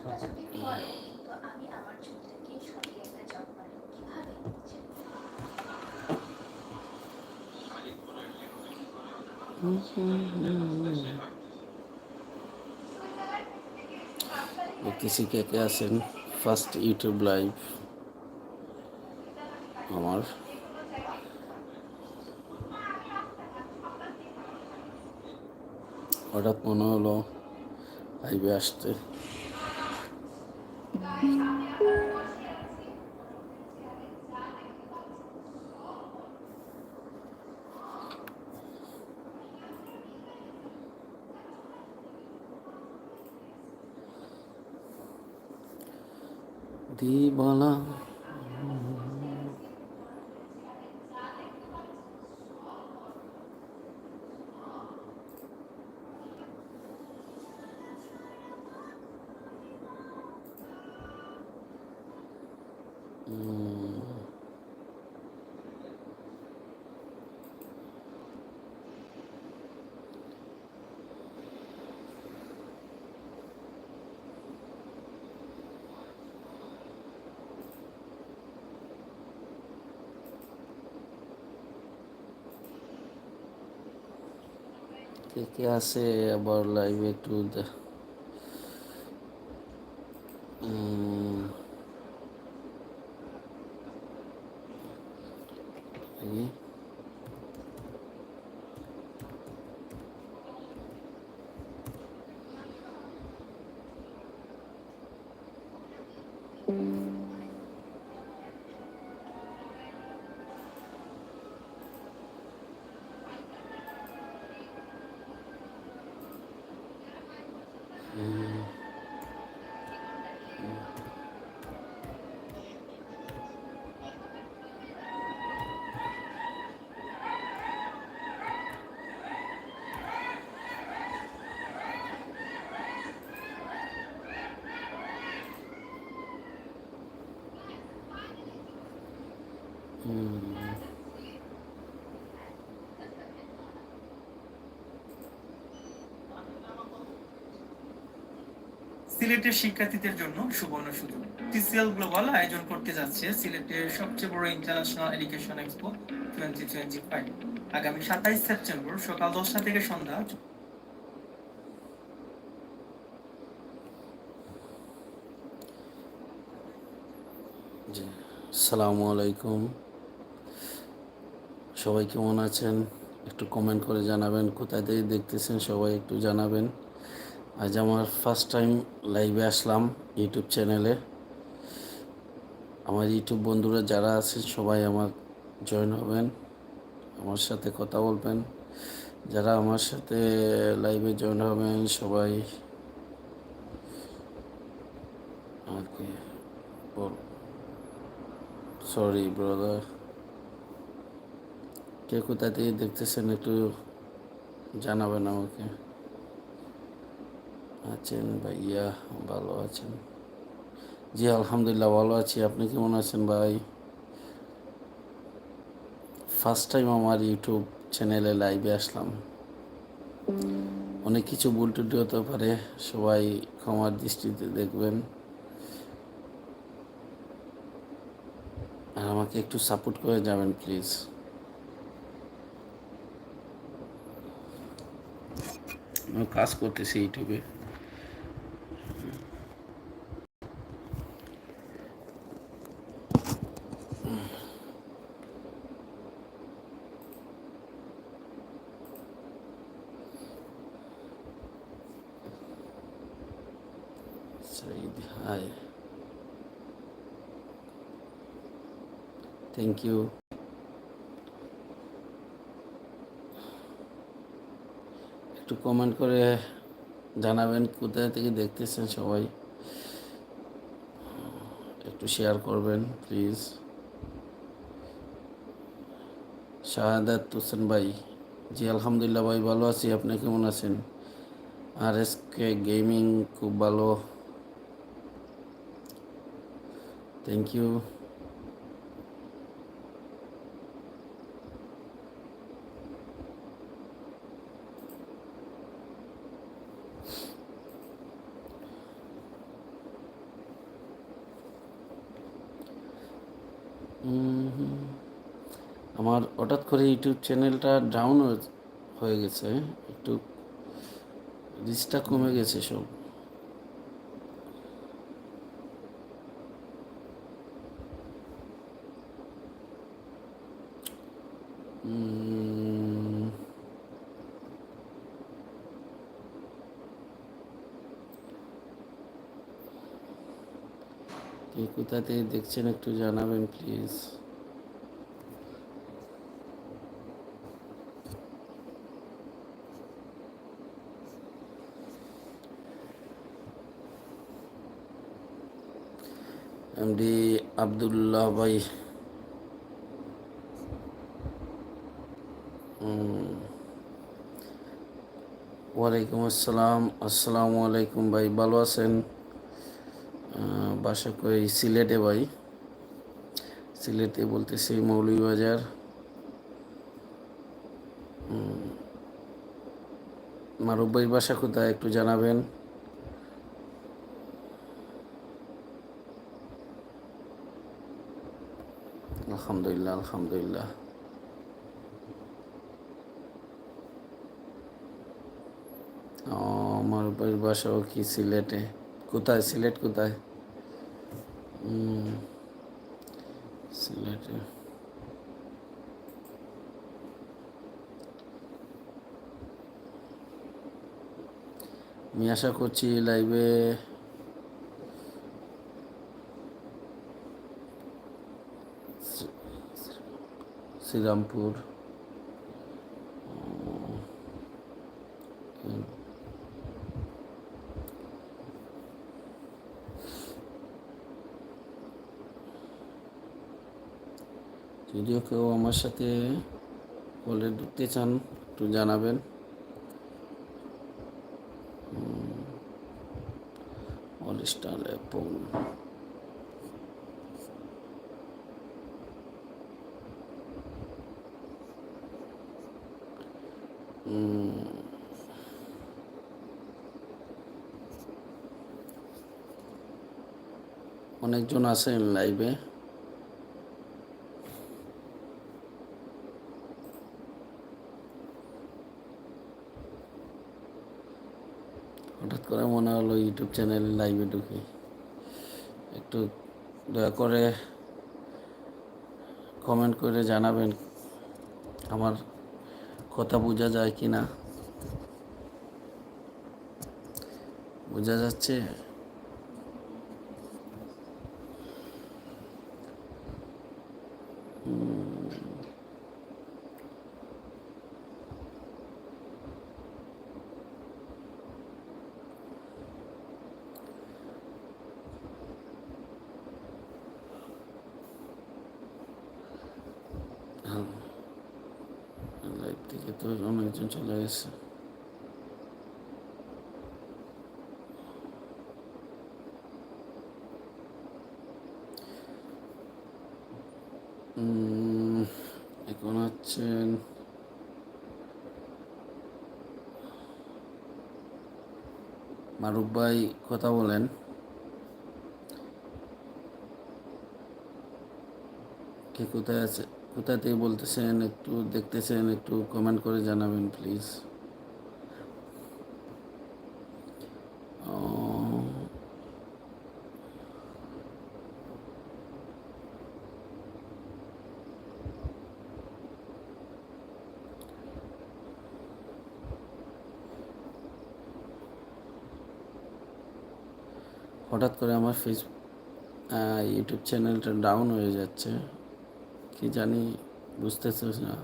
ছোটাছুটি করো দেখতেছি কে কে আছেন? ফার্স্ট ইউটিউব লাইভ আমার। হঠাৎ মনে হলো লাইভে আসতে। কে কে আছে আবার লাইভে একটু দে- উম, এই, হুম, সিলেটের শিক্ষার্থীদের জন্য সুবর্ণ সুযোগ টিসিএল গ্লোবাল আয়োজন করতে যাচ্ছে সিলেটের সবচেয়ে বড় international education expo twenty twenty five আগামী সাতাইশ সেপ্টেম্বর সকাল দশটা থেকে সন্ধ্যা জি, আসসালামু আলাইকুম। সবাই কেমন আছেন? একটু কমেন্ট করে জানাবেন। কোথায় থেকে দেখতেছেন? সবাই একটু জানাবেন। আজ আমার ফার্স্ট টাইম লাইভে আসলাম ইউটিউব চ্যানেলে আমার ইউটিউব বন্ধুরা যারা আছেন, সবাই আমার জয়েন হবেন, আমার সাথে কথা বলবেন। যারা আমার সাথে লাইভে জয়েন হবেন, সবাই আর কি সরি ব্রাদার কে কোথা থেকে দেখতেছেন একটু জানাবেন আমাকে। আছেন ভাইয়া, ভালো আছেন। জি, আলহামদুলিল্লাহ, ভালো আছি। আপনি কেমন আছেন ভাই? ফার্স্ট টাইম আমার ইউটিউব চ্যানেলে লাইভে আসলাম। অনেক কিছু ভুল টুটি হতে পারে, সবাই ক্ষমার দৃষ্টিতে দেখবেন। আর আমাকে একটু সাপোর্ট করে যাবেন প্লিজ কাজ করতেছি ইউটিউবে Said hi. থ্যাংক ইউ একটু কমেন্ট করে জানাবেন কোথায় থেকে দেখতেছেন সবাই। একটু শেয়ার করবেন প্লিজ শাহাদাত হোসেন ভাই, জি, আলহামদুলিল্লাহ ভাই, ভালো আছি। আপনি কেমন আছেন? আর এস কে গেমিং খুব ভালো। থ্যাংক ইউ উম, আমার হঠাৎ করে ইউটিউব চ্যানেলটা ডাউন হয়ে গেছে। একটু রিচটা কমে গেছে সব। কে কোথা থেকে দেখছেন একটু জানাবেন প্লিজ এমডি আবদুল্লাহ ভাই ওয়ালাইকুম আসসালাম আসসালামু আলাইকুম ভাই। ভালো আছেন? বাসা কই? সিলেটে, ভাই। সিলেটে বলতেছি মৌলভীবাজার। মারুফ ভাই বাসা কোথায়? একটু জানাবেন। আলহামদুলিল্লাহ আলহামদুলিল্লাহ। ভাইয়ের বাসাও কি সিলেটে? কোথায়? সিলেট কোথায়? সিলেটে। আমি আশা করছি লাইভে শ্রীরামপুর যদিও কেউ আমার সাথে বলে ঢুকতে চান একটু জানাবেন। অল স্টার অনেকজন আছেন লাইভে। হঠাৎ করে মনে হলো ইউটিউব চ্যানেলে লাইভে ঢুকি। একটু দয়া করে কমেন্ট করে জানাবেন আমার কথা বোঝা যায় কি না বোঝা যাচ্ছে লাইভ থেকে তো অনেকজন চলে গেছে। এখন হচ্ছেন মারুফ ভাই কথা বলেন। কে কোথায় আছে? কোথা থেকে বলতেছেন, একটু দেখতেছেন, একটু কমেন্ট করে জানাবেন প্লিজ হঠাৎ করে আমার ফেসবুক ইউটিউব চ্যানেলটা ডাউন হয়ে যাচ্ছে। কি জানি বুঝতেছি না।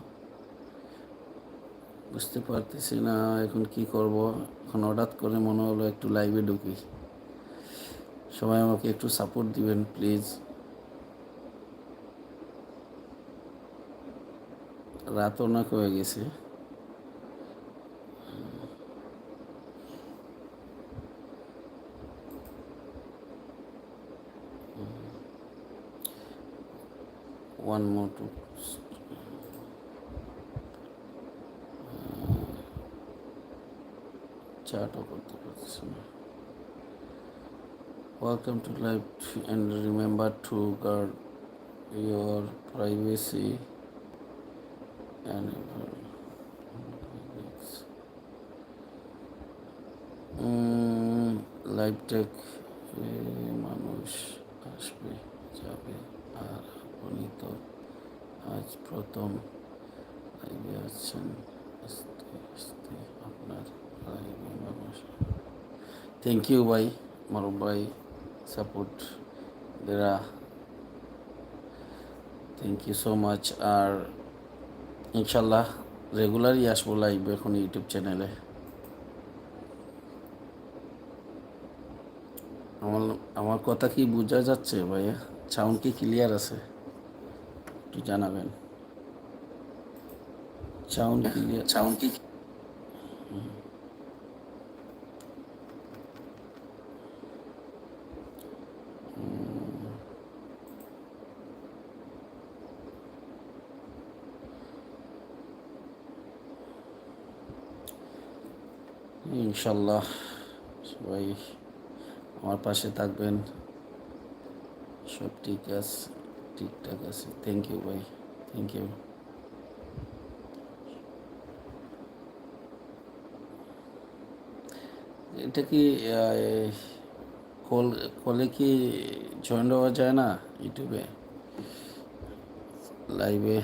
বুঝতে পারতেছি না এখন কি করব। এখন হঠাৎ করে মনে হলো একটু লাইভে ঢুকি। সবাই আমাকে একটু সাপোর্ট দিবেন প্লিজ রাতও অনেক হয়ে গেছে। ওয়ান মোর টু চাটও করতে পারছি না welcome to live and remember to guard your privacy and live take মানুষ আসবে যাবে আর আপনি তো আজ প্রথম লাইভে আস্তে আস্তে আপনার লাইভে থ্যাংক ইউ ভাই, মারুফ ভাই সাপোর্ট দেরা। থ্যাংক ইউ সো মাচ আর ইনশাল্লাহ রেগুলারই আসব লাইভ এখন ইউটিউব চ্যানেলে আমার আমার কথা কি বোঝা যাচ্ছে ভাইয়া? সাউন্ড কি ক্লিয়ার আছে? একটু জানাবেন। সাউন্ড ক্লিয়ার সাউন্ড কি? ইনশাল্লাহ সবাই আমার পাশে থাকবেন। সব ঠিক আছে। ঠিকঠাক আছে থ্যাংক ইউ ভাই থ্যাংক ইউ এটা কি কল, কলে কি জয়েন হওয়া যায় না ইউটিউবে লাইভে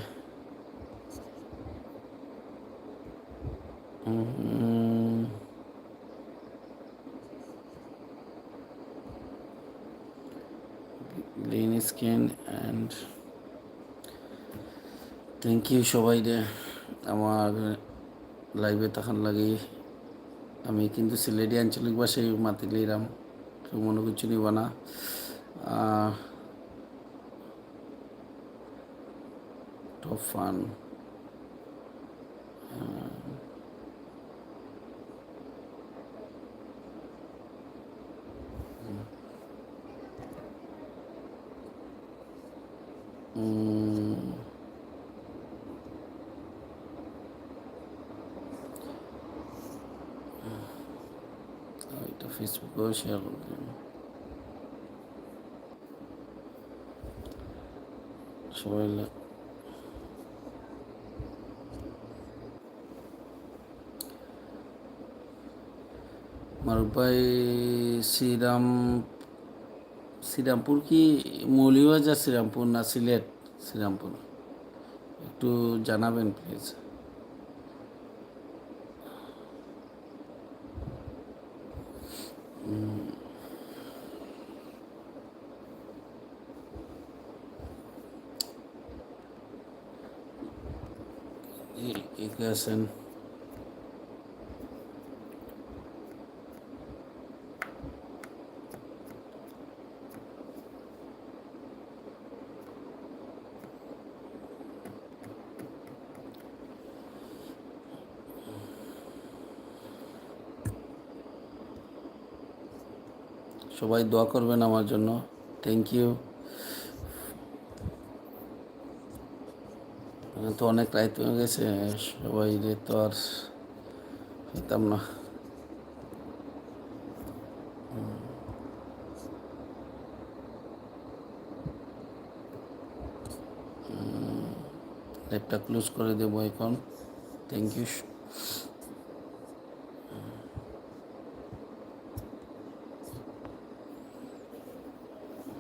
হুম স্কিন অ্যান্ড থ্যাংক ইউ সবাই রে, আমার লাইভে তখন লাগে। আমি কিন্তু সিলেটি আঞ্চলিক ভাষায় মাতি লইলাম কেউ মনে কিছু নিব না। টপ ফান এটা ফেসবুকেও শেয়ার করে দেবেন সবাই মারুফ ভাই শ্রীরাম শ্রীরামপুর কি মৌলিবাজার শ্রীরামপুর না সিলেট শ্রীরামপুর। একটু জানাবেন প্লিজ কে আছেন? সবাই দোয়া করবেন আমার জন্য। থ্যাংক ইউ তো অনেক রাইত হয়ে গেছে, সবাই তো আর পেতাম না। ক্লোজ করে দেবো এখন। Thank you